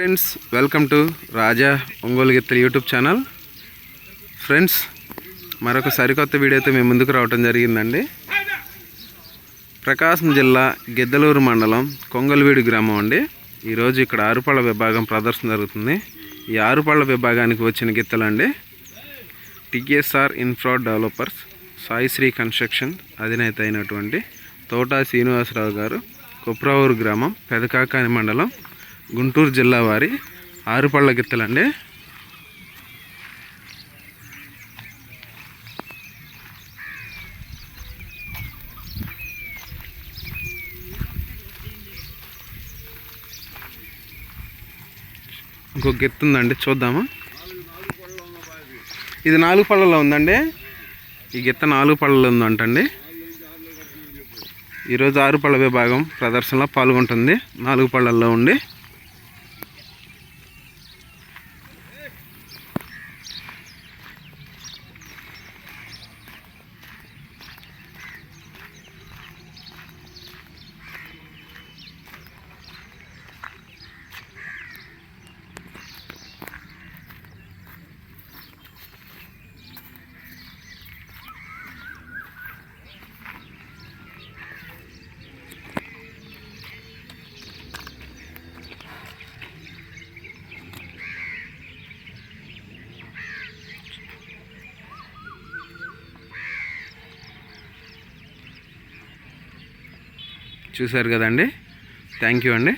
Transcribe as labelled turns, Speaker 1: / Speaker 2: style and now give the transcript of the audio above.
Speaker 1: Friends welcome to Raja Ongole గిత్తలు YouTube channel. Friends మరొక సరికొత్త వీడియోతో మేము ముందుకు రావడం జరిగిందండి. ప్రకాశం జిల్లా గిద్దలూరు మండలం కొంగలవీడు గ్రామం అండి. ఈరోజు ఇక్కడ ఆరుపళ్ళ విభాగం ప్రదర్శన జరుగుతుంది. ఈ ఆరుపళ్ళ విభాగానికి వచ్చిన గిత్తలండి. TKSR infra developers Saisri construction అధినేత అయినటువంటి తోటా శ్రీనివాసరావు గారు కుప్రావూరు గ్రామం పెదకాకాని మండలం గుంటూరు జిల్లా వారి ఆరుపళ్ళ గిత్తలండి. ఇంకో గిత్త ఉందండి చూద్దామా. ఇది నాలుగు పళ్ళలో ఉందండి. ఈ గిత్త నాలుగు పళ్ళలో ఉందంటండి. ఈరోజు ఆరు పళ్ళ విభాగం ప్రదర్శనలో పాల్గొంటుంది. నాలుగు పళ్ళల్లో ఉండి చూశారు కదండి. థ్యాంక్ యూ అండి.